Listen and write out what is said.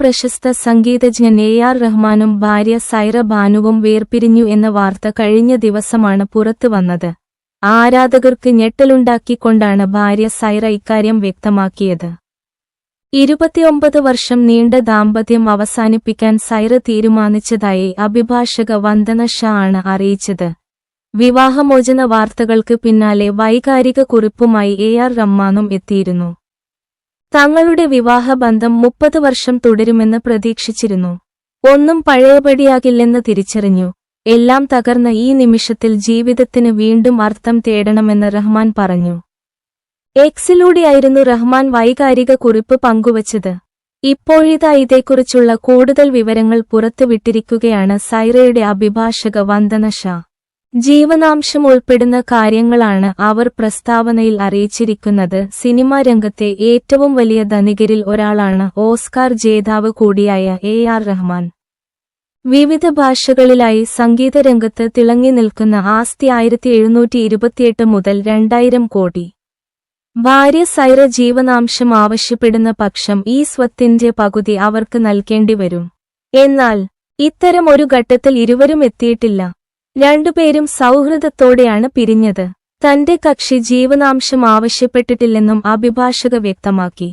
പ്രശസ്ത സംഗീതജ്ഞൻ A R റഹ്മാനും ഭാര്യ സൈറ ബാനുവും വേർപിരിഞ്ഞു എന്ന വാർത്ത കഴിഞ്ഞ ദിവസമാണ് പുറത്തു വന്നത്. ആരാധകർക്ക് ഞെട്ടലുണ്ടാക്കിക്കൊണ്ടാണ് ഭാര്യ സൈറ ഇക്കാര്യം വ്യക്തമാക്കിയത്. ഇരുപത്തിയൊമ്പത് വർഷം നീണ്ട ദാമ്പത്യം അവസാനിപ്പിക്കാൻ സൈറ തീരുമാനിച്ചതായി അഭിഭാഷക വന്ദന ഷാ ആണ് അറിയിച്ചത്. വിവാഹമോചന വാർത്തകൾക്ക് പിന്നാലെ വൈകാരിക കുറിപ്പുമായി എ ആർ റഹ്മാനും എത്തിയിരുന്നു. തങ്ങളുടെ വിവാഹബന്ധം മുപ്പത് വർഷം തുടരുമെന്ന് പ്രതീക്ഷിച്ചിരുന്നു. ഒന്നും പഴയപടിയാകില്ലെന്ന് തിരിച്ചറിഞ്ഞു. എല്ലാം തകർന്ന ഈ നിമിഷത്തിൽ ജീവിതത്തിന് വീണ്ടും അർത്ഥം തേടണമെന്ന് റഹ്മാൻ പറഞ്ഞു. എക്സിലൂടെയായിരുന്നു റഹ്മാൻ വൈകാരിക കുറിപ്പ് പങ്കുവച്ചത്. ഇപ്പോഴിതാ ഇതേക്കുറിച്ചുള്ള കൂടുതൽ വിവരങ്ങൾ പുറത്തുവിട്ടിരിക്കുകയാണ് സൈറയുടെ അഭിഭാഷക വന്ദന ഷാ. ജീവനാംശം ഉൾപ്പെടുന്ന കാര്യങ്ങളാണ് അവർ പ്രസ്താവനയിൽ അറിയിച്ചിരിക്കുന്നത്. സിനിമാ രംഗത്തെ ഏറ്റവും വലിയ ധനികരിൽ ഒരാളാണ് ഓസ്കാർ ജേതാവ് കൂടിയായ എ ആർ റഹ്മാൻ. വിവിധ ഭാഷകളിലായി സംഗീതരംഗത്ത് തിളങ്ങി നിൽക്കുന്ന ആസ്തി ആയിരത്തി എഴുന്നൂറ്റി ഇരുപത്തിയെട്ട് മുതൽ രണ്ടായിരം കോടി. ഭാര്യ സൈറ ജീവനാംശം ആവശ്യപ്പെടുന്ന പക്ഷം ഈ സ്വത്തിന്റെ പകുതി അവർക്ക് നൽകേണ്ടി വരും എന്നാൽ ഇത്തരം ഒരു ഘട്ടത്തിൽ ഇരുവരും എത്തിയിട്ടില്ല. രണ്ടുപേരും സൗഹൃദത്തോടെയാണ് പിരിഞ്ഞത്. തന്റെ കക്ഷി ജീവനാംശം ആവശ്യപ്പെട്ടിട്ടില്ലെന്നും അഭിഭാഷക വ്യക്തമാക്കി.